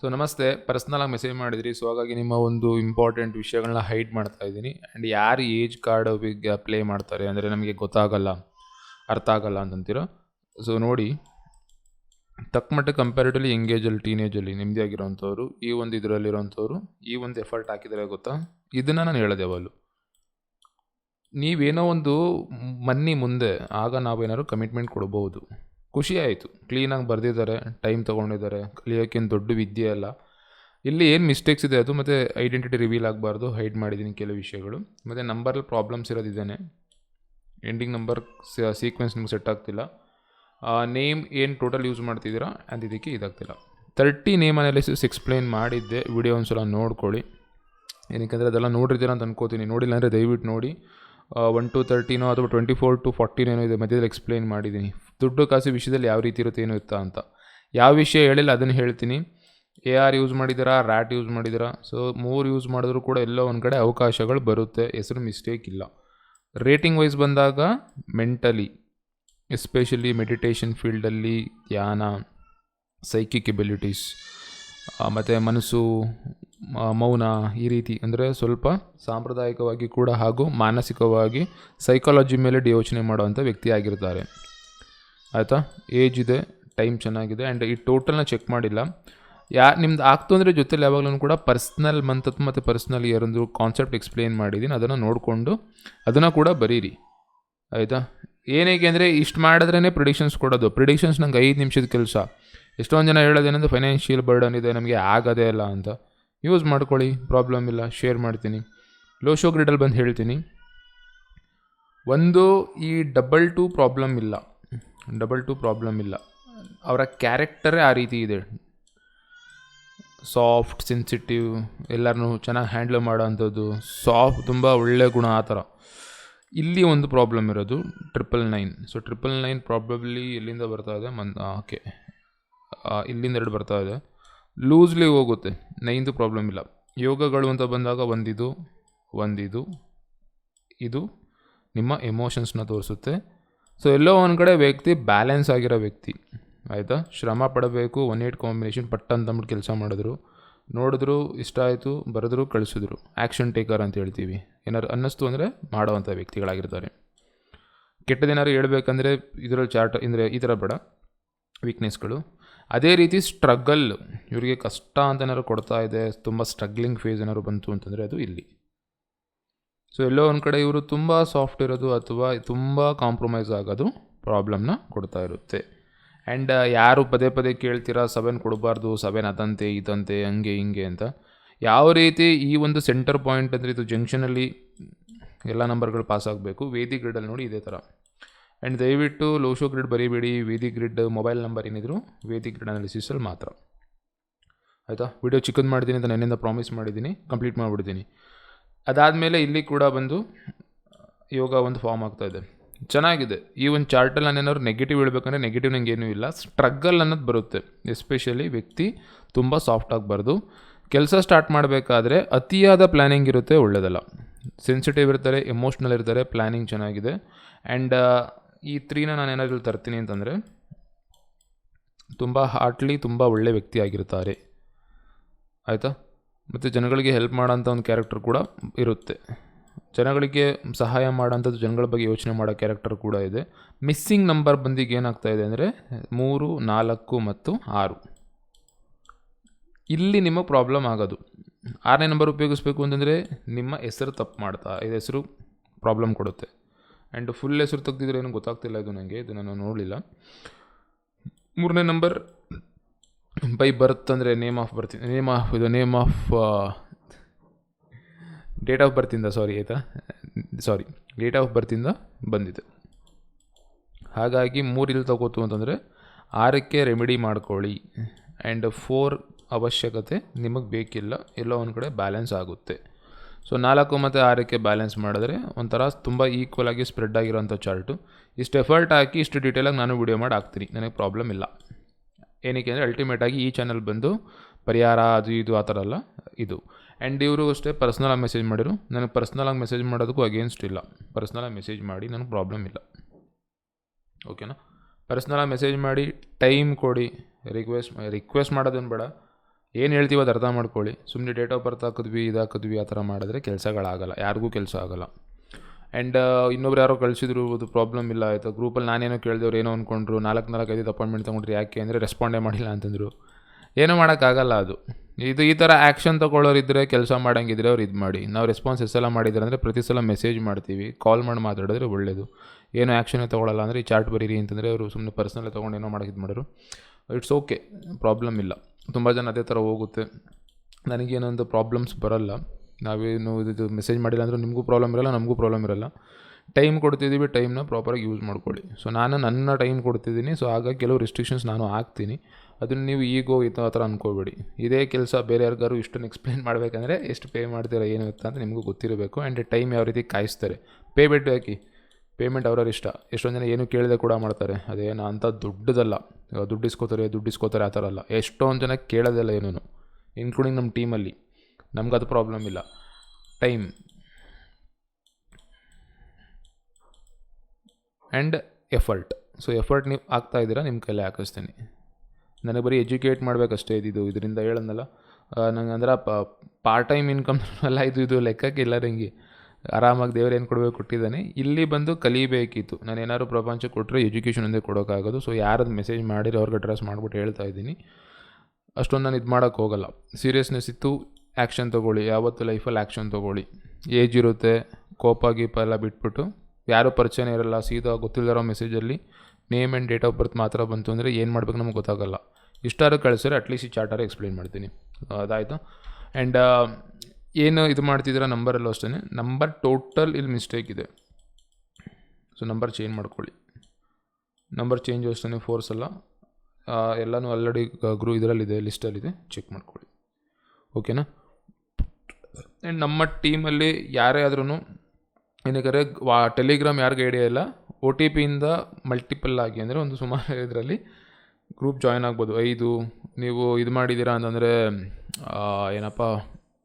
So ನಮಸ್ತೆ. ಪರ್ಸ್ನಲಾಗಿ message ಮಾಡಿದ್ರಿ. So ಹಾಗಾಗಿ ನಿಮ್ಮ ಒಂದು ಇಂಪಾರ್ಟೆಂಟ್ ವಿಷಯಗಳನ್ನ ಹೈಡ್ ಮಾಡ್ತಾ ಇದ್ದೀನಿ. ಆ್ಯಂಡ್ ಯಾರು ಏಜ್ ಕಾರ್ಡ್ ಅಪ್ಲೈ ಮಾಡ್ತಾರೆ? ಅಂದರೆ ನಮಗೆ ಗೊತ್ತಾಗಲ್ಲ, ಅರ್ಥ ಆಗಲ್ಲ ಅಂತಂತೀರೋ? ಸೊ ನೋಡಿ. ತಕ್ಕಮಟ್ಟ ಕಂಪ್ಯಾರಿಟಿವ್ಲಿ ಎಂಗೇಜಲ್ಲಿ ಟೀನೇಜಲ್ಲಿ ನೆಮ್ಮದಿ ಆಗಿರೋಂಥವ್ರು, ಈ ಒಂದು ಇದರಲ್ಲಿರೋಂಥವ್ರು ಈ ಒಂದು ಎಫರ್ಟ್ ಹಾಕಿದರೆ ಗೊತ್ತಾ? ಇದನ್ನು ನಾನು ಹೇಳಿದೆ ಅವಲು ನೀವೇನೋ ಒಂದು ಮನ್ನಿ ಮುಂದೆ, ಆಗ ನಾವೇನಾದ್ರು ಕಮಿಟ್ಮೆಂಟ್ ಕೊಡ್ಬೋದು. ಖುಷಿ ಆಯಿತು. ಕ್ಲೀನಾಗಿ ಬರೆದಿದ್ದಾರೆ ಟೈಮ್ ತೊಗೊಂಡಿದ್ದಾರೆ. ಕಲಿಯೋಕ್ಕೇನು ದೊಡ್ಡ ವಿದ್ಯೆ ಅಲ್ಲ. ಇಲ್ಲಿ ಏನು ಮಿಸ್ಟೇಕ್ಸ್ ಇದೆ ಅದು ಮತ್ತು ಐಡೆಂಟಿಟಿ ರಿವೀಲ್ ಆಗಬಾರ್ದು. ಹೈಡ್ ಮಾಡಿದ್ದೀನಿ ಕೆಲವು ವಿಷಯಗಳು. ಮತ್ತು ನಂಬರಲ್ಲಿ ಪ್ರಾಬ್ಲಮ್ಸ್ ಇರೋದಿದ್ದೇನೆ ಎಂಡಿಂಗ್ ನಂಬರ್ ಸೀಕ್ವೆನ್ಸ್ ನಿಮ್ಗೆ ಸೆಟ್ ಆಗ್ತಿಲ್ಲ. ನೇಮ್ ಏನು ಟೋಟಲ್ ಯೂಸ್ ಮಾಡ್ತಿದ್ದೀರಾ ಅಂತ ಇದಕ್ಕೆ ಇದಾಗ್ತಿಲ್ಲ. ತರ್ಟಿ ನೇಮ್ ಅನಾಲಿಸಿಸ್ ಎಕ್ಸ್ಪ್ಲೈನ್ ಮಾಡಿದ್ದೆ. ವಿಡಿಯೋ ಒಂದು ಸಲ ನೋಡ್ಕೊಳ್ಳಿ. ಏನಕ್ಕೆ ಅದೆಲ್ಲ ನೋಡಿರ್ತೀರ ಅಂತ ಅನ್ಕೋತೀನಿ. ನೋಡಿಲ್ಲ ಅಂದರೆ ದಯವಿಟ್ಟು ನೋಡಿ. ಒನ್ ಟು ತರ್ಟಿನೋ ಅಥವಾ ಟ್ವೆಂಟಿ ಫೋರ್ ಟು ಫಾರ್ಟಿನೇನೋ ಇದೆ. ಮಧ್ಯದಲ್ಲಿ ಎಕ್ಸ್ಪ್ಲೈನ್ ಮಾಡಿದ್ದೀನಿ ದುಡ್ಡು ಕಾಸು ವಿಷಯದಲ್ಲಿ ಯಾವ ರೀತಿ ಇರುತ್ತೆ, ಏನು ಇತ್ತಾ ಅಂತ. ಯಾವ ವಿಷಯ ಹೇಳಿಲ್ಲ, ಅದನ್ನು ಹೇಳ್ತೀನಿ. ಎ ಆರ್ ಯೂಸ್ ಮಾಡಿದ್ದೀರಾ ರ್ಯಾಟ್ ಯೂಸ್ ಮಾಡಿದ್ದೀರಾ ಸೊ ಮೂರು ಯೂಸ್ ಮಾಡಿದ್ರೂ ಕೂಡ ಎಲ್ಲೋ ಒಂದು ಕಡೆ ಅವಕಾಶಗಳು ಬರುತ್ತೆ, ಹೆಸರು ಮಿಸ್ಟೇಕ್ ಇಲ್ಲ. ರೇಟಿಂಗ್ ವೈಸ್ ಬಂದಾಗ ಮೆಂಟಲಿ ಎಸ್ಪೆಷಲಿ ಮೆಡಿಟೇಷನ್ ಫೀಲ್ಡಲ್ಲಿ ಧ್ಯಾನ ಸೈಕಿಕ್ ಎಬಿಲಿಟೀಸ್ ಮತ್ತು ಮನಸ್ಸು ಮೌನ ಈ ರೀತಿ. ಅಂದರೆ ಸ್ವಲ್ಪ ಸಾಂಪ್ರದಾಯಿಕವಾಗಿ ಕೂಡ ಹಾಗೂ ಮಾನಸಿಕವಾಗಿ ಸೈಕಾಲಜಿ ಮೇಲೆ ಯೋಚನೆ ಮಾಡುವಂಥ ವ್ಯಕ್ತಿ ಆಗಿರ್ತಾರೆ. ಆಯಿತಾ? ಏಜ್ ಇದೆ ಟೈಮ್ ಚೆನ್ನಾಗಿದೆ ಆ್ಯಂಡ್ ಈ ಟೋಟಲ್ನ ಚೆಕ್ ಮಾಡಿಲ್ಲ. ಯಾ, ನಿಮ್ದು ಆಗ್ತು ಅಂದರೆ ಜೊತೆಲಿ ಯಾವಾಗಲೂ ಕೂಡ ಪರ್ಸ್ನಲ್ ಮಂತ್ ಮತ್ತು ಪರ್ಸ್ನಲ್ ಇಯರ್ ಒಂದು ಕಾನ್ಸೆಪ್ಟ್ ಎಕ್ಸ್ಪ್ಲೇನ್ ಮಾಡಿದ್ದೀನಿ ಅದನ್ನು ನೋಡಿಕೊಂಡು ಅದನ್ನು ಕೂಡ ಬರೀರಿ. ಆಯಿತಾ? ಏನಕ್ಕೆ ಅಂದರೆ ಇಷ್ಟು ಮಾಡಿದ್ರೇ ಪ್ರಿಡಿಕ್ಷನ್ಸ್ ಕೊಡೋದು. ಪ್ರಿಡಿಕ್ಷನ್ಸ್ ನಂಗೆ ಐದು ನಿಮಿಷದ ಕೆಲಸ. ಎಷ್ಟೊಂದು ಜನ ಹೇಳೋದೇನಂದ್ರೆ ಫೈನಾನ್ಷಿಯಲ್ ಬರ್ಡನ್ ಇದೆ, ನಮಗೆ ಆಗೋದೇ ಇಲ್ಲ ಅಂತ. ಯೂಸ್ ಮಾಡ್ಕೊಳ್ಳಿ ಪ್ರಾಬ್ಲಮ್ ಇಲ್ಲ ಶೇರ್ ಮಾಡ್ತೀನಿ. ಲೋ ಶೋ ಗ್ರಿಡಲ್ಲಿ ಬಂದು ಹೇಳ್ತೀನಿ. ಒಂದು ಈ ಡಬಲ್ ಟು ಪ್ರಾಬ್ಲಮ್ ಇಲ್ಲ. ಡಬಲ್ ಟು ಪ್ರಾಬ್ಲಮ್ ಇಲ್ಲ. ಅವರ ಕ್ಯಾರೆಕ್ಟರೇ ಆ ರೀತಿ ಇದೆ. ಸಾಫ್ಟ್ ಸೆನ್ಸಿಟಿವ್ ಎಲ್ಲರನ್ನೂ ಚೆನ್ನಾಗಿ ಹ್ಯಾಂಡಲ್ ಮಾಡೋ ಅಂಥದ್ದು ಸಾಫ್ಟ್ ತುಂಬ ಒಳ್ಳೆಯ ಗುಣ ಆ ಥರ. ಇಲ್ಲಿ ಒಂದು ಪ್ರಾಬ್ಲಮ್ ಇರೋದು triple nine so triple nine ಪ್ರಾಬ್ಲಮ್ಲಿ ಎಲ್ಲಿಂದ ಬರ್ತಾ ಇದೆ? ಮನ್ ಓಕೆ ಇಲ್ಲಿಂದ ಎರಡು ಬರ್ತಾ ಇದೆ. ಲೂಸ್ಲಿ ಹೋಗುತ್ತೆ. ನೈನ್ದು ಪ್ರಾಬ್ಲಮ್ ಇಲ್ಲ. ಯೋಗಗಳು ಅಂತ ಬಂದಾಗ ಒಂದಿದು ಒಂದಿದು, ಇದು ನಿಮ್ಮ ಎಮೋಷನ್ಸ್ನ ತೋರಿಸುತ್ತೆ. ಸೊ ಎಲ್ಲೋ ಒಂದು ಕಡೆ ವ್ಯಕ್ತಿ ಬ್ಯಾಲೆನ್ಸ್ ಆಗಿರೋ ವ್ಯಕ್ತಿ, ಆಯಿತಾ? ಶ್ರಮ ಪಡಬೇಕು ಒನ್ ಏಟ್ ಕಾಂಬಿನೇಷನ್ ಪಟ್ ಅಂತಂದ್ಬಿಟ್ಟು ಕೆಲಸ ಮಾಡಿದ್ರು. ನೋಡಿದ್ರು, ಇಷ್ಟ ಆಯಿತು, ಬರೆದ್ರು, ಕಳಿಸಿದ್ರು. ಆ್ಯಕ್ಷನ್ ಟೇಕರ್ ಅಂತ ಹೇಳ್ತೀವಿ. ಏನಾರು ಅನ್ನಿಸ್ತು ಅಂದರೆ ಮಾಡುವಂಥ ವ್ಯಕ್ತಿಗಳಾಗಿರ್ತಾರೆ. ಕೆಟ್ಟದೇನಾದ್ರು ಹೇಳ್ಬೇಕಂದ್ರೆ ಇದರಲ್ಲಿ ಚಾರ್ಟ್, ಅಂದರೆ ಈ ಥರ ಬೇಡ. ವೀಕ್ನೆಸ್ಗಳು ಅದೇ ರೀತಿ ಸ್ಟ್ರಗಲ್ ಇವರಿಗೆ ಕಷ್ಟ ಅಂತ ಏನಾದ್ರು ಕೊಡ್ತಾ ಇದೆ, ತುಂಬ ಸ್ಟ್ರಗ್ಲಿಂಗ್ ಫೇಸ್ ಏನಾದ್ರು ಬಂತು ಅಂತಂದರೆ ಅದು ಇಲ್ಲಿ. ಸೊ ಎಲ್ಲೋ ಒಂದು ಕಡೆ ಇವರು ತುಂಬ ಸಾಫ್ಟ್ ಇರೋದು ಅಥವಾ ತುಂಬ ಕಾಂಪ್ರಮೈಸ್ ಆಗೋದು ಪ್ರಾಬ್ಲಮ್ನ ಕೊಡ್ತಾ ಇರುತ್ತೆ. ಆ್ಯಂಡ್ ಯಾರು ಪದೇ ಪದೇ ಕೇಳ್ತೀರಾ, ಸೆವೆನ್ ಕೊಡಬಾರ್ದು, ಸೆವೆನ್ ಅದಂತೆ, ಇದಂತೆ, ಹಂಗೆ, ಹಿಂಗೆ ಅಂತ. ಯಾವ ರೀತಿ ಈ ಒಂದು ಸೆಂಟರ್ ಪಾಯಿಂಟ್ ಅಂದರೆ ಇದು ಜಂಕ್ಷನಲ್ಲಿ ಎಲ್ಲ ನಂಬರ್ಗಳು ಪಾಸ್ ಆಗಬೇಕು, ವೇದಿ ಗ್ರಿಡಲ್ಲಿ ನೋಡಿ ಇದೇ ಥರ ಆ್ಯಂಡ್ ದಯವಿಟ್ಟು ಲೋಶೋ ಗ್ರಿಡ್ ಬರೀಬೇಡಿ, ವೇದಿ ಗ್ರಿಡ್ ಮೊಬೈಲ್ ನಂಬರ್ ಏನಿದ್ರು ವೇದಿ ಗ್ರಿಡ್ ಅನಾಲಿಸಿಸಲ್ಲಿ ಮಾತ್ರ. ಆಯಿತಾ? ವಿಡಿಯೋ ಚಿಕ್ಕದು ಮಾಡಿದ್ದೀನಿ ಅಂತ ನನ್ನಿಂದ ಪ್ರಾಮಿಸ್ ಮಾಡಿದ್ದೀನಿ ಕಂಪ್ಲೀಟ್ ಮಾಡಿಬಿಡ್ತೀನಿ. ಅದಾದಮೇಲೆ ಇಲ್ಲಿ ಕೂಡ ಬಂದು ಯೋಗ ಒಂದು ಫಾರ್ಮ್ ಆಗ್ತಾ ಇದೆ. ಚೆನ್ನಾಗಿದೆ. ಈ ಒಂದು ಚಾರ್ಟಲ್ಲಿ ನಾನು ಏನಾದ್ರು ನೆಗೆಟಿವ್ ಹೇಳ್ಬೇಕಂದ್ರೆ ನೆಗೆಟಿವ್ ನಂಗೆ ಇಲ್ಲ. ಸ್ಟ್ರಗಲ್ ಅನ್ನೋದು ಬರುತ್ತೆ. ಎಸ್ಪೆಷಲಿ ವ್ಯಕ್ತಿ ತುಂಬ ಸಾಫ್ಟ್ ಆಗಬಾರ್ದು ಕೆಲಸ ಸ್ಟಾರ್ಟ್ ಮಾಡಬೇಕಾದ್ರೆ ಅತಿಯಾದ ಪ್ಲ್ಯಾನಿಂಗ್ ಇರುತ್ತೆ ಒಳ್ಳೆಯದಲ್ಲ ಸೆನ್ಸಿಟಿವ್ ಇರ್ತಾರೆ ಎಮೋಷ್ನಲ್ ಇರ್ತಾರೆ ಪ್ಲ್ಯಾನಿಂಗ್ ಚೆನ್ನಾಗಿದೆ. ಆ್ಯಂಡ್ ಈ ತ್ರೀನ ನಾನು ಏನಾದ್ರು ತರ್ತೀನಿ ಅಂತಂದರೆ, ತುಂಬ ಹಾರ್ಟ್ಲಿ ತುಂಬ ಒಳ್ಳೆ ವ್ಯಕ್ತಿ ಆಗಿರ್ತಾರೆ. ಆಯಿತಾ? ಮತ್ತು ಜನಗಳಿಗೆ ಹೆಲ್ಪ್ ಮಾಡೋಂಥ ಒಂದು ಕ್ಯಾರೆಕ್ಟರ್ ಕೂಡ ಇರುತ್ತೆ. ಜನಗಳಿಗೆ ಸಹಾಯ ಮಾಡೋಂಥದ್ದು ಜನಗಳ ಬಗ್ಗೆ ಯೋಚನೆ ಮಾಡೋ ಕ್ಯಾರೆಕ್ಟರ್ ಕೂಡ ಇದೆ. ಮಿಸ್ಸಿಂಗ್ ನಂಬರ್ ಬಂದಿಗೆ ಏನಾಗ್ತಾ ಇದೆ ಅಂದರೆ ಮೂರು, ನಾಲ್ಕು ಮತ್ತು ಆರು. ಇಲ್ಲಿ ನಿಮ್ಮ ಪ್ರಾಬ್ಲಮ್ ಆಗೋದು. ಆರನೇ ನಂಬರ್ ಉಪಯೋಗಿಸ್ಬೇಕು ಅಂತಂದರೆ ನಿಮ್ಮ ಹೆಸರು ತಪ್ಪು ಮಾಡ್ತಾ, ಇದು ಹೆಸರು ಪ್ರಾಬ್ಲಮ್ ಕೊಡುತ್ತೆ. ಆ್ಯಂಡ್ ಫುಲ್ ಹೆಸರು ತೆಗೆದಿದ್ರೆ ಏನು ಗೊತ್ತಾಗ್ತಿಲ್ಲ ಇದು ನನಗೆ ಇದು ನಾನು ನೋಡಲಿಲ್ಲ. ಮೂರನೇ ನಂಬರ್ ಬೈ ಬರ್ತ್ ಅಂದರೆ name of birth, name of ಇದು, ನೇಮ್ ಆಫ್ ಡೇಟ್ ಆಫ್ ಬರ್ತಿಂದ, ಸಾರಿ ಆಯಿತಾ? ಸಾರಿ, ಡೇಟ್ ಆಫ್ ಬರ್ತಿಂದ ಬಂದಿದೆ ಹಾಗಾಗಿ ಮೂರು ಇಲ್ಲಿ ತಗೋತು ಅಂತಂದರೆ ಆರಕ್ಕೆ ರೆಮಿಡಿ ಮಾಡ್ಕೊಳ್ಳಿ. ಆ್ಯಂಡ್ ಫೋರ್ ಅವಶ್ಯಕತೆ ನಿಮಗೆ ಬೇಕಿಲ್ಲ, ಎಲ್ಲೋ ಒಂದು ಕಡೆ ಬ್ಯಾಲೆನ್ಸ್ ಆಗುತ್ತೆ. ಸೊ ನಾಲ್ಕು ಮತ್ತು ಆರಕ್ಕೆ ಬ್ಯಾಲೆನ್ಸ್ ಮಾಡಿದ್ರೆ ಒಂಥರ ತುಂಬ ಈಕ್ವಲ್ ಆಗಿ ಸ್ಪ್ರೆಡ್ ಆಗಿರೋಂಥ ಚಾರ್ಟು ಇಷ್ಟು ಎಫರ್ಟ್ ಹಾಕಿ ಇಷ್ಟು ಡೀಟೇಲಾಗಿ ನಾನು ವಿಡಿಯೋ ಮಾಡಿ ಹಾಕ್ತೀನಿ, ನನಗೆ ಪ್ರಾಬ್ಲಮ್ ಇಲ್ಲ. ಏನಕ್ಕೆ ಅಂದರೆ ಅಲ್ಟಿಮೇಟಾಗಿ ಈ ಚಾನಲ್ ಬಂದು ಪರಿಹಾರ ಅದು ಇದು ಆ ಥರ ಅಲ್ಲ ಇದು. ಆ್ಯಂಡ್ ಇವರು ಅಷ್ಟೇ ಪರ್ಸ್ನಲಾಗಿ ಮೆಸೇಜ್ ಮಾಡಿರು ನನಗೆ ಪರ್ಸ್ನಲಾಗಿ ಮೆಸೇಜ್ ಮಾಡೋದಕ್ಕೂ ಅಗೇನ್ಸ್ಟ್ ಇಲ್ಲ. ಪರ್ಸ್ನಲಾಗಿ ಮೆಸೇಜ್ ಮಾಡಿ ನನಗೆ ಪ್ರಾಬ್ಲಮ್ ಇಲ್ಲ. ಓಕೆನಾ ಪರ್ಸ್ನಲಾಗಿ ಮೆಸೇಜ್ ಮಾಡಿ ಟೈಮ್ ಕೊಡಿ ರಿಕ್ವೆಸ್ಟ್ ರಿಕ್ವೆಸ್ಟ್ ಮಾಡೋದೇನು ಬೇಡ. ಏನು ಹೇಳ್ತೀವಿ ಅದು ಅರ್ಥ ಮಾಡ್ಕೊಳ್ಳಿ. ಸುಮ್ಮನೆ ಡೇಟ್ ಆಫ್ ಬರ್ತ್ ಹಾಕಿದ್ವಿ ಇದಾಕಿದ್ವಿ ಆ ಥರ ಮಾಡಿದ್ರೆ ಕೆಲಸಗಳಾಗಲ್ಲ. ಯಾರಿಗೂ ಕೆಲಸ ಆಗಲ್ಲ. ಆ್ಯಂಡ್ ಇನ್ನೊಬ್ರು ಯಾರೋ ಕಳಿಸಿದ್ರು, ಅದು ಪ್ರಾಬ್ಲಮ್ ಇಲ್ಲ ಆಯಿತು. ಗ್ರೂಪಲ್ಲಿ ನಾನೇನೋ ಕೇಳಿದವ್ರು ಏನೋ ಅಂದ್ಕೊಂಡ್ರು ನಾಲ್ಕು ನಾಲ್ಕು ಐದು ಅಪಾಯಿಂಟ್ಮೆಂಟ್ ತೊಗೊಂಡ್ರಿ ಯಾಕೆ ಅಂದರೆ ರೆಸ್ಪಾಂಡೇ ಮಾಡಿಲ್ಲ ಅಂತಂದರು. ಏನೂ ಮಾಡೋಕ್ಕಾಗಲ್ಲ ಅದು. ಇದು ಈ ಥರ ಆ್ಯಕ್ಷನ್ ತೊಗೊಳ್ಳೋರಿದ್ದರೆ ಕೆಲಸ ಮಾಡೋಂಗಿದ್ರೆ ಅವ್ರು ಇದು ಮಾಡಿ. ನಾವು ರೆಸ್ಪಾನ್ಸ್ ಎಷ್ಟೆಲ್ಲ ಮಾಡಿದ್ರೆ ಅಂದರೆ ಪ್ರತಿ ಸಲ ಮೆಸೇಜ್ ಮಾಡ್ತೀವಿ. ಕಾಲ್ ಮಾಡಿ ಮಾತಾಡಿದ್ರೆ ಒಳ್ಳೆಯದು ಏನು ಆ್ಯಕ್ಷನೇ ತೊಗೊಳ್ಳಲ್ಲ ಅಂದರೆ ಈ ಚಾರ್ಟ್ ಬರೀರಿ ಅಂತಂದರೆ ಅವರು ಸುಮ್ಮನೆ ಪರ್ಸ್ನಲ್ ತೊಗೊಂಡು ಏನೋ ಮಾಡೋಕ್ಕೆ ಇದು ಮಾಡೋರು. ಇಟ್ಸ್ ಓಕೆ ಪ್ರಾಬ್ಲಮ್ ಇಲ್ಲ. ತುಂಬ ಜನ ಅದೇ ಥರ ಹೋಗುತ್ತೆ. ನನಗೇನೊಂದು ಪ್ರಾಬ್ಲಮ್ಸ್ ಬರಲ್ಲ. ನಾವೇನು ಇದು ಮೆಸೇಜ್ ಮಾಡಿಲ್ಲ ಅಂದರೂ ನಿಮಗೂ ಪ್ರಾಬ್ಲಮ್ ಇರಲ್ಲ, ನಮಗೂ ಪ್ರಾಬ್ಲಮ್ ಇರಲ್ಲ. ಟೈಮ್ ಕೊಡ್ತಿದ್ದೀವಿ ಟೈಮ್ನ ಪ್ರಾಪರಾಗಿ ಯೂಸ್ ಮಾಡ್ಕೊಳ್ಳಿ. ಸೊ ನಾನು ನನ್ನ ಟೈಮ್ ಕೊಡ್ತಿದ್ದೀನಿ ಸೊ ಆಗ ಕೆಲವು ರೆಸ್ಟ್ರಿಕ್ಷನ್ಸ್ ನಾನು ಹಾಕ್ತೀನಿ. ಅದನ್ನು ನೀವು ಈಗೋ ಆ ಥರ ಅಂದ್ಕೋಬೇಡಿ ಇದೇ ಕೆಲಸ ಬೇರೆ ಯಾರಿಗಾರು ಇಷ್ಟನ್ನು ಎಕ್ಸ್ಪ್ಲೇನ್ ಮಾಡಬೇಕಂದ್ರೆ ಎಷ್ಟು ಪೇ ಮಾಡ್ತೀರಾ, ಏನು ಅಂತ ನಿಮಗೂ ಗೊತ್ತಿರಬೇಕು. ಆ್ಯಂಡ್ ಟೈಮ್ ಯಾವ ರೀತಿ ಕಾಯಿಸ್ತಾರೆ. ಪೇ ಬಿಟ್ಟು ಹಾಕಿ ಪೇಮೆಂಟ್ ಅವ್ರವ್ರ ಇಷ್ಟ. ಎಷ್ಟೊಂದು ಜನ ಏನು ಕೇಳಿದೆ ಕೂಡ ಮಾಡ್ತಾರೆ. ಅದೇನು ಅಂಥ ದೊಡ್ಡದಲ್ಲ. ದುಡ್ಡು ಇಸ್ಕೋತಾರೆ ದುಡ್ಡು ಇಸ್ಕೋತಾರೆ ಆ ಥರ ಅಲ್ಲ. ಎಷ್ಟೊಂದು ಜನ ಕೇಳೋದಿಲ್ಲ ಏನೂ ಇನ್ಕ್ಲೂಡಿಂಗ್ ನಮ್ಮ ಟೀಮಲ್ಲಿ ನಮ್ಗೆ ಅದು ಪ್ರಾಬ್ಲಮ್ ಇಲ್ಲ. Time and effort so effort ನೀವು ಆಗ್ತಾ ಇದ್ದೀರಾ, ನಿಮ್ಮ ಕೈಲೇ ಹಾಕಿಸ್ತೀನಿ. ನನಗೆ ಬರೀ ಎಜುಕೇಟ್ ಮಾಡಬೇಕಷ್ಟೇ ಇದ್ದಿದ್ದು ಇದರಿಂದ ಹೇಳಂದಲ್ಲ ನಂಗೆ ಅಂದ್ರೆ ಪಾರ್ಟ್ ಟೈಮ್ ಇನ್ಕಮ್ ಎಲ್ಲ ಇದು ಇದು ಲೆಕ್ಕಕ್ಕೆ ಇಲ್ಲ ರಂಗಿ. ಆರಾಮಾಗಿ ದೇವ್ರು ಏನು ಕೊಡಬೇಕು ಕೊಟ್ಟಿದ್ದಾನೆ. ಇಲ್ಲಿ ಬಂದು ಕಲಿಬೇಕಿತ್ತು. ನಾನು ಏನಾದ್ರು ಪ್ರಪಂಚ ಕೊಟ್ಟರೆ ಎಜುಕೇಷನ್ ಒಂದೇ ಕೊಡೋಕ್ಕಾಗೋದು ಸೊ ಯಾರದು ಮೆಸೇಜ್ ಮಾಡಿರೋ ಅವ್ರಿಗೆ ಅಡ್ರೆಸ್ ಮಾಡ್ಬಿಟ್ಟು ಹೇಳ್ತಾ ಇದ್ದೀನಿ. ಅಷ್ಟೊಂದು ನಾನು ಇದು ಮಾಡೋಕ್ಕೆ ಹೋಗಲ್ಲ. ಸೀರಿಯಸ್ನೆಸ್ ಇತ್ತು. ಆ್ಯಕ್ಷನ್ ತೊಗೊಳ್ಳಿ, ಯಾವತ್ತು ಲೈಫಲ್ಲಿ ಆ್ಯಕ್ಷನ್ ತೊಗೊಳ್ಳಿ. ಏಜ್ ಇರುತ್ತೆ, ಕೋಪ, ಗೀಪ ಎಲ್ಲ ಬಿಟ್ಬಿಟ್ಟು, ಯಾರೂ ಪರಿಚಯನೇ ಇರಲ್ಲ, ಸೀದಾ ಗೊತ್ತಿಲ್ಲದಿರೋ ಮೆಸೇಜಲ್ಲಿ name and date of birth ಮಾತ್ರ ಬಂತು ಅಂದರೆ ಏನು ಮಾಡಬೇಕು ನಮ್ಗೆ ಗೊತ್ತಾಗಲ್ಲ. ಇಷ್ಟಾರು ಕಳಿಸಿದ್ರೆ ಅಟ್ಲೀಸ್ಟ್ ಈ ಚಾರ್ಟರ್ ಎಕ್ಸ್ಪ್ಲೈನ್ ಮಾಡ್ತೀನಿ. ಅದಾಯಿತು. ಆ್ಯಂಡ್ ಏನು ಇದು ಮಾಡ್ತಿದ್ದೀರಾ ನಂಬರಲ್ಲೂ ಅಷ್ಟೇ ನಂಬರ್ ಟೋಟಲ್ ಇಲ್ಲಿ ಮಿಸ್ಟೇಕ್ ಇದೆ. ಸೊ ನಂಬರ್ ಚೇಂಜ್ ಮಾಡ್ಕೊಳ್ಳಿ. ನಂಬರ್ ಚೇಂಜ್ ಅಷ್ಟೇ ಫೋರ್ಸ್ ಅಲ್ಲ. ಎಲ್ಲನೂ ಆಲ್ರೆಡಿ ಗ್ರೂ ಇದರಲ್ಲಿದೆ ಲಿಸ್ಟಲ್ಲಿದೆ ಚೆಕ್ ಮಾಡ್ಕೊಳ್ಳಿ. ಓಕೆನಾ ಆ್ಯಂಡ್ ನಮ್ಮ ಟೀಮಲ್ಲಿ ಯಾರೇ ಆದ್ರೂ ಏನಕ್ಕೆ ವಾ ಟೆಲಿಗ್ರಾಮ್ ಯಾರಿಗೂ ಐಡಿಯಾ ಇಲ್ಲ. ಒ ಟಿ ಪಿಯಿಂದ ಮಲ್ಟಿಪಲ್ ಆಗಿ ಅಂದರೆ ಒಂದು ಸುಮಾರು ಇದರಲ್ಲಿ ಗ್ರೂಪ್ ಜಾಯ್ನ್ ಆಗ್ಬೋದು. ಐದು, ನೀವು ಇದು ಮಾಡಿದ್ದೀರಾ ಅಂತಂದರೆ ಏನಪ್ಪ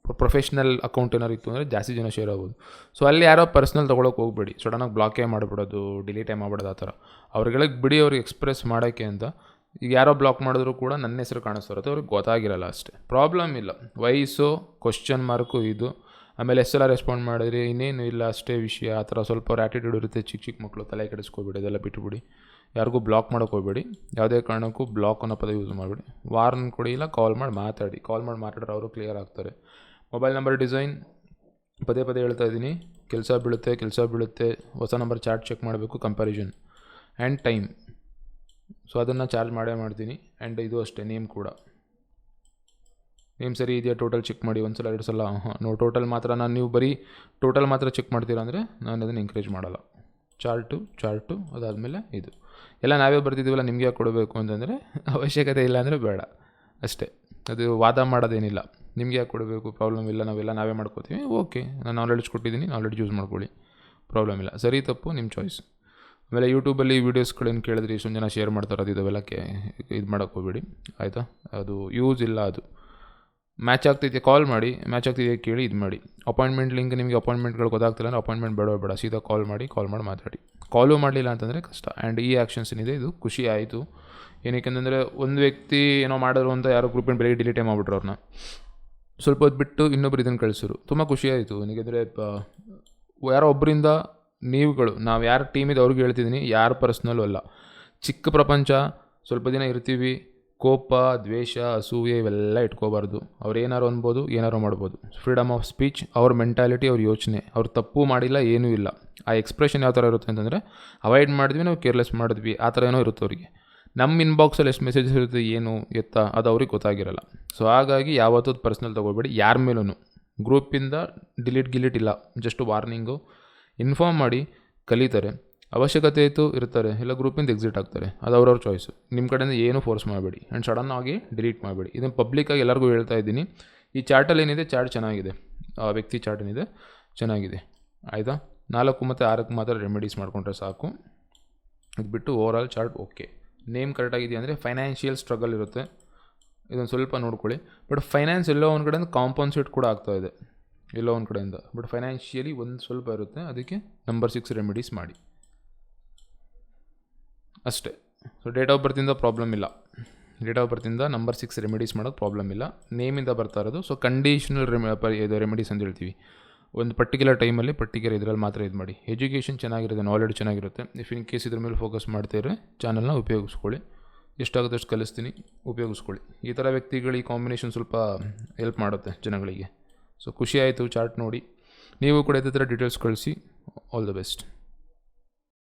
ಪ್ರೊಫೆಷ್ನಲ್ ಅಕೌಂಟ್ ಏನಾರು ಇತ್ತು ಅಂದರೆ ಜಾಸ್ತಿ ಜನ ಶೇರ್ ಆಗ್ಬೋದು. ಸೊ ಅಲ್ಲಿ ಯಾರೋ ಪರ್ಸ್ನಲ್ ತೊಗೊಳಕ್ಕೆ ಹೋಗ್ಬೇಡಿ. ಸಡನ್ನಾಗಿ ಬ್ಲಾಕೇ ಮಾಡಿಬಿಡೋದು ಡಿಲೀಟೇ ಮಾಡಿಬಿಡೋದು ಆ ಥರ. ಅವ್ರಿಗೆಲ್ಲ ಬಿಡಿ ಅವ್ರಿಗೆ ಎಕ್ಸ್ಪ್ರೆಸ್ ಮಾಡೋಕ್ಕೆ ಅಂತ. ಈಗ ಯಾರೋ ಬ್ಲಾಕ್ ಮಾಡಿದ್ರು ಕೂಡ ನನ್ನ ಹೆಸರು ಕಾಣಿಸ್ತಿರುತ್ತೆ ಅವ್ರಿಗೆ ಗೊತ್ತಾಗಿರಲ್ಲ ಅಷ್ಟೇ. ಪ್ರಾಬ್ಲಮ್ ಇಲ್ಲ. ವಯಸ್ಸು ಕ್ವಶನ್ ಮಾರ್ಕು ಇದು. ಆಮೇಲೆ ಎಸ್ ಎಲ್ಲ ರೆಸ್ಪಾಂಡ್ ಮಾಡಿದ್ರಿ ಇನ್ನೇನು ಇಲ್ಲ ಅಷ್ಟೇ ವಿಷಯ. ಆ ಥರ ಸ್ವಲ್ಪ ಅವ್ರ ಆ್ಯಟಿಟ್ಯೂಡ್ ಇರುತ್ತೆ. ಚಿಕ್ಕ ಚಿಕ್ಕ ಮಕ್ಕಳು ತಲೆ ಕೆಡಿಸ್ಕೋಬೇಡಿ, ಅದೆಲ್ಲ ಬಿಟ್ಟುಬಿಡಿ ಯಾರಿಗೂ ಬ್ಲಾಕ್ ಮಾಡೋಕೆ ಹೋಗ್ಬೇಡಿ. ಯಾವುದೇ ಕಾರಣಕ್ಕೂ ಬ್ಲಾಕ್ ಅನ್ನೋ ಪದ ಯೂಸ್ ಮಾಡಬೇಡಿ. ವಾರ್ನ್ ಕೊಡಿ ಇಲ್ಲ ಕಾಲ್ ಮಾಡಿ ಮಾತಾಡಿ. ಕಾಲ್ ಮಾಡಿ ಮಾತಾಡ್ರೆ ಅವರು ಕ್ಲಿಯರ್ ಆಗ್ತಾರೆ. ಮೊಬೈಲ್ ನಂಬರ್ ಡಿಸೈನ್ ಪದೇ ಪದೇ ಹೇಳ್ತಾ ಇದ್ದೀನಿ. ಕೆಲಸ ಬೀಳುತ್ತೆ ಕೆಲಸ ಬೀಳುತ್ತೆ. ಹೊಸ ನಂಬರ್ ಚಾರ್ಟ್ ಚೆಕ್ ಮಾಡಬೇಕು ಕಂಪ್ಯಾರಿಸನ್ ಆ್ಯಂಡ್ ಟೈಮ್ ಸೊ ಅದನ್ನು ಚಾರ್ಜ್ ಮಾಡೇ ಮಾಡ್ತೀನಿ. ಆ್ಯಂಡ್ ಇದು ಅಷ್ಟೇ ನೇಮ್ ಕೂಡ. ನೇಮ್ ಸರಿ ಇದೆಯಾ? ಟೋಟಲ್ ಚೆಕ್ ಮಾಡಿ. ಒಂದು ಸಲ ಎರಡು ಸಲ ಹಾಂ ನೋ ಟೋಟಲ್ ಮಾತ್ರ ನಾನು, ನೀವು ಬರೀ ಟೋಟಲ್ ಮಾತ್ರ ಚೆಕ್ ಮಾಡ್ತೀರಾ ಅಂದರೆ ನಾನು ಅದನ್ನು ಎಂಕರೇಜ್ ಮಾಡಲ್ಲ. ಚಾರ್ಟು ಚಾರ್ಟು ಅದಾದಮೇಲೆ ಇದು. ಎಲ್ಲ ನಾವೇ ಬರ್ತಿದ್ದೀವಲ್ಲ ನಿಮಗೆ ಯಾಕೆ ಕೊಡಬೇಕು ಅಂತಂದರೆ ಅವಶ್ಯಕತೆ ಇಲ್ಲ ಅಂದರೆ ಬೇಡ. ಅಷ್ಟೇ. ಅದು ವಾದ ಮಾಡೋದೇನಿಲ್ಲ. ನಿಮಗೆ ಯಾಕೆ ಕೊಡಬೇಕು? ಪ್ರಾಬ್ಲಮ್ ಇಲ್ಲ, ನಾವೆಲ್ಲ ನಾವೇ ಮಾಡ್ಕೋತೀವಿ. ಓಕೆ ನಾನು ನಾಲೆಡ್ಜ್ ಕೊಟ್ಟಿದ್ದೀನಿ ನಾಲೆಡ್ಜ್ ಯೂಸ್ ಮಾಡ್ಕೊಳ್ಳಿ. ಪ್ರಾಬ್ಲಮ್ ಇಲ್ಲ. ಸರಿ, ತಪ್ಪು ನಿಮ್ಮ ಚಾಯ್ಸ್ ಆಮೇಲೆ ಯೂಟ್ಯೂಬಲ್ಲಿ ವೀಡಿಯೋಸ್ಗಳೇನು ಕೇಳಿದ್ರಿ? ಇಷ್ಟೊಂದು ಜನ ಶೇರ್ ಮಾಡ್ತಾರೆ ಅದು ಇದೆಲ್ಲಕ್ಕೆ ಇದು ಮಾಡೋಕ್ಕೆ ಹೋಗ್ಬೇಡಿ. ಆಯಿತಾ? ಅದು ಯೂಸ್ ಇಲ್ಲ ಅದು. ಮ್ಯಾಚ್ ಆಗ್ತೈತೆ ಕಾಲ್ ಮಾಡಿ. ಮ್ಯಾಚ್ ಆಗ್ತಿದೆ ಕೇಳಿ ಇದು ಮಾಡಿ. ಅಪಾಯಿಂಟ್ಮೆಂಟ್ ಲಿಂಕ್ ನಿಮಗೆ ಅಪಾಯಿಂಟ್ಮೆಂಟ್ಗಳು ಗೊತ್ತಾಗ್ತಿಲ್ಲ ಅಂದರೆ ಅಪಾಯಿಂಟ್ಮೆಂಟ್ ಬೇಡ ಬೇಡ, ಸೀದಾ ಕಾಲ್ ಮಾಡಿ ಕಾಲ್ ಮಾಡಿ ಮಾತಾಡಿ. ಕಾಲು ಮಾಡಲಿಲ್ಲ ಅಂತಂದರೆ ಕಷ್ಟ. ಆ್ಯಂಡ್ ಈ ಆ್ಯಕ್ಷನ್ಸ್ ಏನಿದೆ? ಇದು ಖುಷಿ ಆಯಿತು. ಏನಕ್ಕೆ ಅಂತಂದರೆ ಒಂದು ವ್ಯಕ್ತಿ ಏನೋ ಮಾಡಿದ್ರು ಅಂತ ಯಾರೋ ಗ್ರೂಪಿನ ಬೆಳಗ್ಗೆ ಡಿಲೀಟೇ ಮಾಡಿಬಿಟ್ರು ಅವ್ರನ್ನ ಸ್ವಲ್ಪ ಹೊತ್ತು ಬಿಟ್ಟು ಇನ್ನೊಬ್ರು ಇದನ್ನು ಕಳಿಸಿರು ತುಂಬ ಖುಷಿ ಆಯಿತು. ನನಗೆಂದರೆ ಯಾರೋ ಒಬ್ಬರಿಂದ ನೀವುಗಳು, ನಾವು ಯಾರು ಇದೆ ಅವ್ರಿಗೆ ಹೇಳ್ತಿದ್ದೀನಿ ಯಾರು ಪರ್ಸ್ನಲ್ಲು ಅಲ್ಲ. ಚಿಕ್ಕ ಪ್ರಪಂಚ, ಸ್ವಲ್ಪ ದಿನ ಇರ್ತೀವಿ, ಕೋಪ, ದ್ವೇಷ, ಅಸೂಯೆ ಇವೆಲ್ಲ ಇಟ್ಕೋಬಾರ್ದು. ಅವ್ರು ಏನಾರು ಅನ್ಬೋದು, ಏನಾರು ಮಾಡ್ಬೋದು. ಫ್ರೀಡಮ್ ಆಫ್ ಸ್ಪೀಚ್ ಅವ್ರ ಮೆಂಟಾಲಿಟಿ ಅವ್ರ ಯೋಚನೆ. ಅವ್ರು ತಪ್ಪು ಮಾಡಿಲ್ಲ, ಏನೂ ಇಲ್ಲ. ಆ ಎಕ್ಸ್ಪ್ರೆಷನ್ ಯಾವ ಥರ ಇರುತ್ತೆ ಅಂತಂದರೆ ಅವಾಯ್ಡ್ ಮಾಡಿದ್ವಿ, ನಾವು ಕೇರ್ಲೆಸ್ ಮಾಡಿದ್ವಿ. ಆ ಥರ ಏನೋ ಇರುತ್ತೆ ಅವ್ರಿಗೆ. ನಮ್ಮ ಇನ್ಬಾಕ್ಸಲ್ಲಿ ಎಷ್ಟು ಮೆಸೇಜಸ್ ಇರುತ್ತೆ, ಏನು, ಎತ್ತ, ಅದು ಅವ್ರಿಗೆ ಗೊತ್ತಾಗಿರಲ್ಲ. ಸೊ ಹಾಗಾಗಿ ಯಾವತ್ತೂ ಪರ್ಸ್ನಲ್ ತೊಗೊಳ್ಬೇಡಿ, ಯಾರ ಮೇಲೂ ಗ್ರೂಪಿಂದ ಡಿಲೀಟ್ ಗಿಲೀಟ್ ಇಲ್ಲ ಜಸ್ಟ್ ವಾರ್ನಿಂಗು ಇನ್ಫಾರ್ಮ್ ಮಾಡಿ, ಕಲಿತಾರೆ. ಅವಶ್ಯಕತೆ ಇತ್ತು ಇರ್ತಾರೆ. ಇಲ್ಲ ಗ್ರೂಪಿಂದ ಎಕ್ಸಿಟ್ ಆಗ್ತಾರೆ. ಅದು ಅವ್ರವ್ರ ಚಾಯ್ಸು ನಿಮ್ಮ ಕಡೆಯಿಂದ ಏನೂ ಫೋರ್ಸ್ ಮಾಡಬೇಡಿ. ಆ್ಯಂಡ್ ಸಡನ್ ಆಗಿ ಡಿಲೀಟ್ ಮಾಡಬೇಡಿ. ಇದನ್ನು ಪಬ್ಲಿಕ್ಕಾಗಿ ಎಲ್ಲರಿಗೂ ಹೇಳ್ತಾ ಇದ್ದೀನಿ. ಈ ಚಾರ್ಟಲ್ಲಿ ಏನಿದೆ? ಚಾರ್ಟ್ ಚೆನ್ನಾಗಿದೆ. ಆ ವ್ಯಕ್ತಿ ಚಾರ್ಟ್ ಏನಿದೆ? ಚೆನ್ನಾಗಿದೆ. ಆಯಿತಾ? ನಾಲ್ಕು ಮತ್ತು ಆರಕ್ಕೆ ಮಾತ್ರ ರೆಮಿಡೀಸ್ ಮಾಡಿಕೊಂಡ್ರೆ ಸಾಕು. ಇದು ಬಿಟ್ಟು over all chart okay name ಕರೆಕ್ಟಾಗಿದೆಯಾ ಅಂದರೆ ಫೈನಾನ್ಷಿಯಲ್ ಸ್ಟ್ರಗಲ್ ಇರುತ್ತೆ. ಇದೊಂದು ಸ್ವಲ್ಪ ನೋಡ್ಕೊಳ್ಳಿ. ಬಟ್ ಫೈನಾನ್ಸ್ ಎಲ್ಲೋ ಒಂದು ಕಡೆಯಿಂದ ಕಾಂಪನ್ಸೇಟ್ ಕೂಡ ಇದೆ. ಎಲ್ಲೋ ಒಂದು ಕಡೆಯಿಂದ. ಬಟ್ ಫೈನಾನ್ಷಿಯಲಿ ಒಂದು ಸ್ವಲ್ಪ ಇರುತ್ತೆ. ಅದಕ್ಕೆ ನಂಬರ್ ಸಿಕ್ಸ್ ರೆಮಿಡೀಸ್ ಮಾಡಿ. ಅಷ್ಟೇ. ಸೊ ಡೇಟ್ ಆಫ್ ಬರ್ತಿಂದ ಪ್ರಾಬ್ಲಮ್ ಇಲ್ಲ. ಡೇಟ್ ಆಫ್ ಬರ್ತಿಂದ ನಂಬರ್ ಸಿಕ್ಸ್ ರೆಮಿಡೀಸ್ ಮಾಡೋದು ಪ್ರಾಬ್ಲಮ್ ಇಲ್ಲ. ನೇಮಿಂದ ಬರ್ತಾ ಇರೋದು. ಸೊ ಕಂಡೀಷನಲ್ ರೆಮಿ ಇದು ರೆಮಿಡೀಸ್ ಅಂತ ಹೇಳ್ತೀವಿ. ಒಂದು ಪರ್ಟಿಕ್ಯುಲರ್ ಟೈಮಲ್ಲಿ ಪರ್ಟಿಕ್ಯುಲರ್ ಇದರಲ್ಲಿ ಮಾತ್ರ ಇದು ಮಾಡಿ. ಎಜುಕೇಷನ್ ಚೆನ್ನಾಗಿರುತ್ತೆ ನಾಲೆಡ್ಜ್ ಚೆನ್ನಾಗಿರುತ್ತೆ. ಇಫ್ ಇನ್ ಕೇಸ್ ಇದ್ರ ಮೇಲೆ ಫೋಕಸ್ ಮಾಡ್ತಿದ್ರೆ ಚಾನಲ್ನ ಉಪಯೋಗಿಸ್ಕೊಳ್ಳಿ. ಎಷ್ಟಾಗುತ್ತೆ ಅಷ್ಟು ಕಲಿಸ್ತೀನಿ, ಉಪಯೋಗಿಸ್ಕೊಳ್ಳಿ. ಈ ಥರ ವ್ಯಕ್ತಿಗಳು ಈ ಕಾಂಬಿನೇಷನ್ ಸ್ವಲ್ಪ ಹೆಲ್ಪ್ ಮಾಡುತ್ತೆ ಜನಗಳಿಗೆ. ಸೊ ಖುಷಿ ಆಯಿತು ಚಾರ್ಟ್ ನೋಡಿ. ನೀವು ಕೂಡ ಇದೇ ಥರ ಡೀಟೇಲ್ಸ್ ಕಳಿಸಿ. All the best